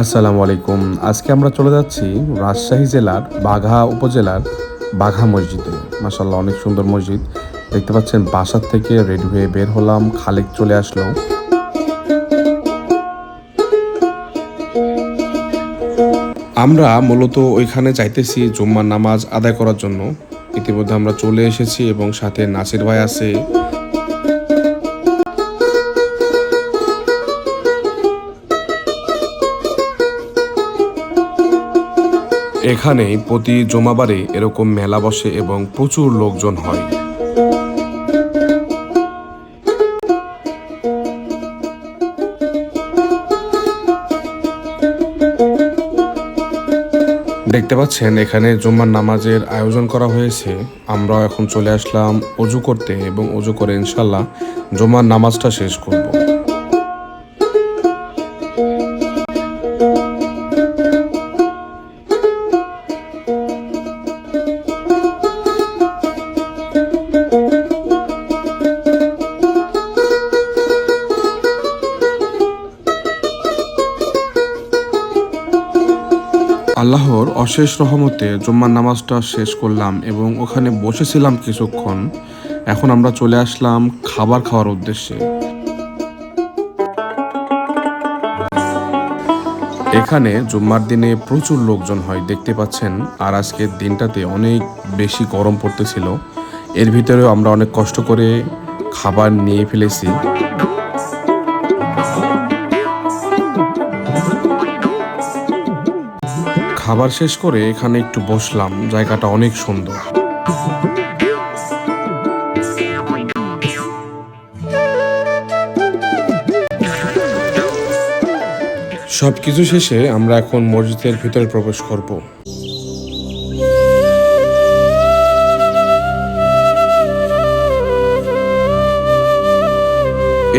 আসসালামু আলাইকুম। আজকে আমরা চলে যাচ্ছি রাজশাহী জেলার বাঘা উপজেলার বাঘা মসজিদে। মাসাল্লাহ অনেক সুন্দর মসজিদ। দেখতে পাচ্ছেন, বাসার থেকে রেডি হয়ে বের হলাম, খালেক চলে আসলো। আমরা মূলত ওইখানে যাইতেছি জুম্মার নামাজ আদায় করার জন্য। ইতিমধ্যে আমরা চলে এসেছি এবং সাথে নাসির ভাই আছে। এখানে প্রতি জমাবারে এরকম মেলা বসে এবং প্রচুর লোকজন হয়। দেখতে পাচ্ছেন, এখানে জুম্মার নামাজের আয়োজন করা হয়েছে। আমরা এখন চলে আসলাম অজু করতে এবং অজু করে ইনশাল্লাহ জুম্মার নামাজটা শেষ করব। আল্লাহর অশেষ রহমতে জুম্মার নামাজটা শেষ করলাম এবং ওখানে বসেছিলাম কিছুক্ষণ। এখন আমরা চলে আসলাম খাবার খাওয়ার উদ্দেশ্যে। এখানে জুম্মার দিনে প্রচুর লোকজন হয়, দেখতে পাচ্ছেন। আর আজকের দিনটাতে অনেক বেশি গরম পড়তেছিল। এর ভিতরেও আমরা অনেক কষ্ট করে খাবার নিয়ে ফেলেছি। খাবার শেষ করে এখানে একটু বসলাম। জায়গাটা অনেক সুন্দর। সবকিছু শেষে আমরা এখন মসজিদের ভিতরে প্রবেশ করব।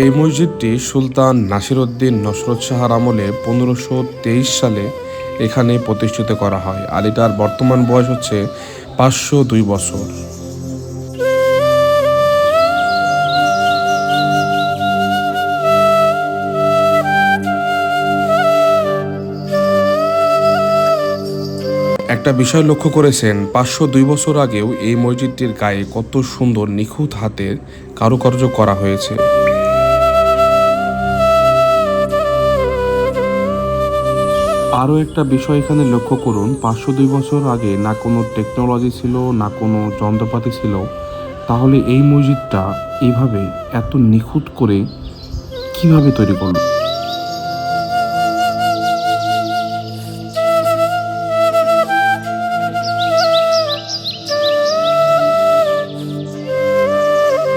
এই মসজিদটি সুলতান নাসিরউদ্দিন নসরত শাহার আমলে পনেরোশো সালে এখানে প্রতিষ্ঠিত করা হয়। আর এটার বর্তমান বয়স হচ্ছে পাঁচশো দুই বছর। একটা বিষয় লক্ষ্য করেছেন, পাঁচশো দুই বছর আগেও এই মসজিদটির গায়ে কত সুন্দর নিখুঁত হাতের কারুকার্য করা হয়েছে। আরও একটা বিষয় এখানে লক্ষ্য করুন, পাঁচশো দুই বছর আগে না কোনো টেকনোলজি ছিল, না কোনো যন্ত্রপাতি ছিল, তাহলে এই মসজিদটা এইভাবে এত নিখুঁত করে কীভাবে তৈরি করল?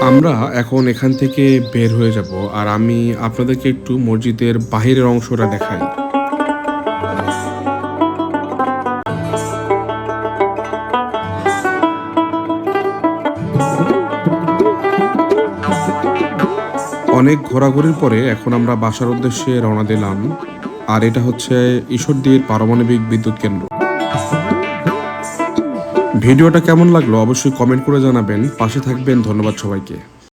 আমরা এখন এখান থেকে বের হয়ে যাব, আর আমি আপনাদেরকে একটু মসজিদের বাহিরের অংশটা দেখাই। অনেক ঘোরাঘুরির পরে এখন আমরা বাসার উদ্দেশ্যে রওনা দিলাম। আর এটা হচ্ছে ঈশ্বরদীর পারমাণবিক বিদ্যুৎ কেন্দ্র। ভিডিওটা কেমন লাগল অবশ্যই কমেন্ট করে জানাবেন। পাশে থাকবেন, ধন্যবাদ সবাইকে।